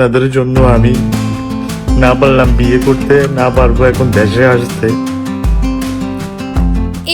আপনাদের জন্য আমি না পারলাম বিয়ে করতে, না পারব এখন দেশে আসতে।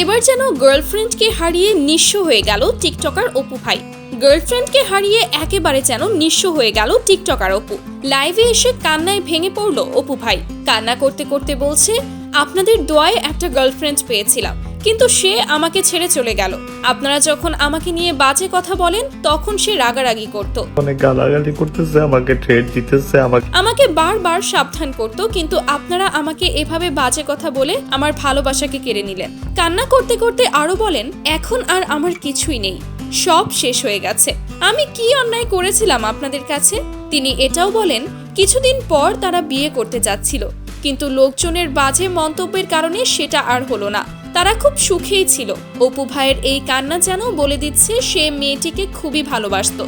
এবার যেন গার্লফ্রেন্ডকে হারিয়ে নিঃস্ব হয়ে গেল টিকটকার অপু ভাই। গার্লফ্রেন্ডকে হারিয়ে একেবারে যেন নিঃস্ব হয়ে গেল টিকটকার অপু। লাইভে এসে কান্নায় ভেঙে পড়ল অপু ভাই। কান্না করতে করতে বলছে আপনাদের দোয়ায় একটা গার্লফ্রেন্ড পেয়েছিলাম। কিন্তু সে আমাকে ছেড়ে চলে গেল। আপনারা যখন আমাকে নিয়ে বাজে কথা বলেন তখন সে রাগারাগি করতো। অনেক গালাগালি করতেছে আমাকে ট্রেড দিতেছে আমাকে আমাকে বারবার সাবধান করতো কিন্তু আপনারা আমাকে এভাবে বাজে কথা বলে আমার ভালোবাসাকে কেড়ে নিলেন। কান্না করতে করতে আরও বলেন এখন আর আমার কিছুই নেই। সব শেষ হয়ে গেছে। আমি কি অন্যায় করেছিলাম আপনাদের কাছে? তিনি এটাও বলেন কিছুদিন পর তারা বিয়ে করতে যাচ্ছিল। কিন্তু লোকজনের বাজে মন্তব্যের কারণে সেটা আর হলো না। তারা খুব সুখেই ছিল। অপু ভাইয়ের এই কান্না যেন বলে দিচ্ছে সে মেয়েটিকে খুবই ভালোবাসতো।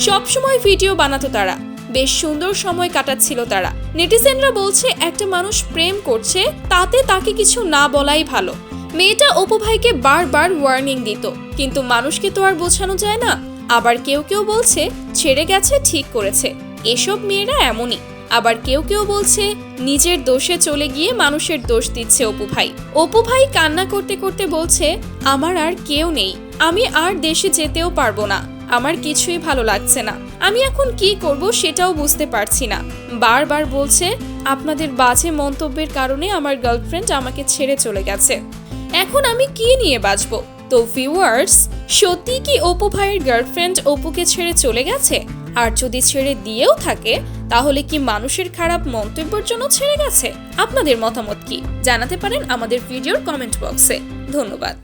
সবসময় ভিডিও বানাতো তারা। বেশ সুন্দর সময় কাটাচ্ছিল তারা। নেটিজেনরা বলছে, একটা মানুষ প্রেম করছে, তাতে তাকে কিছু না বলাই ভালো। মেয়েটা অপু ভাইকে বারবার ওয়ার্নিং দিত। কিন্তু মানুষকে তো আর বোঝানো যায় না। আবার কেউ কেউ বলছে, ছেড়ে গেছে, ঠিক করেছে। এসব মেয়েরা এমনই। আবার কেউ কেউ বলছে, নিজের দোষে চলে গিয়ে মানুষের দোষ দিচ্ছে অপু ভাই। অপু ভাই কান্না করতে করতে বলছে, আমার আর কেউ নেই। আমি আর দেশে যেতেও পারব না। আমার কিছুই ভালো লাগছে না। আমি এখন কি করব সেটাও বুঝতে পারছি না। বারবার বলছে, আপনাদের বাজে মন্তব্যের কারণে আমার গার্লফ্রেন্ড আমাকে ছেড়ে চলে গেছে। এখন আমি কি নিয়ে বাঁচবো? তো ভিউয়ার্স সত্যি কি অপু ভাইয়ের গার্লফ্রেন্ড অপুকে ছেড়ে চলে গেছে? আর যদি ছেড়ে দিয়েও থাকে, তাহলে কি মানুষের খারাপ মন্তব্যের জন্য ছেড়ে গেছে? আপনাদের মতামত কি? জানাতে পারেন আমাদের ভিডিওর কমেন্ট বক্সে। ধন্যবাদ।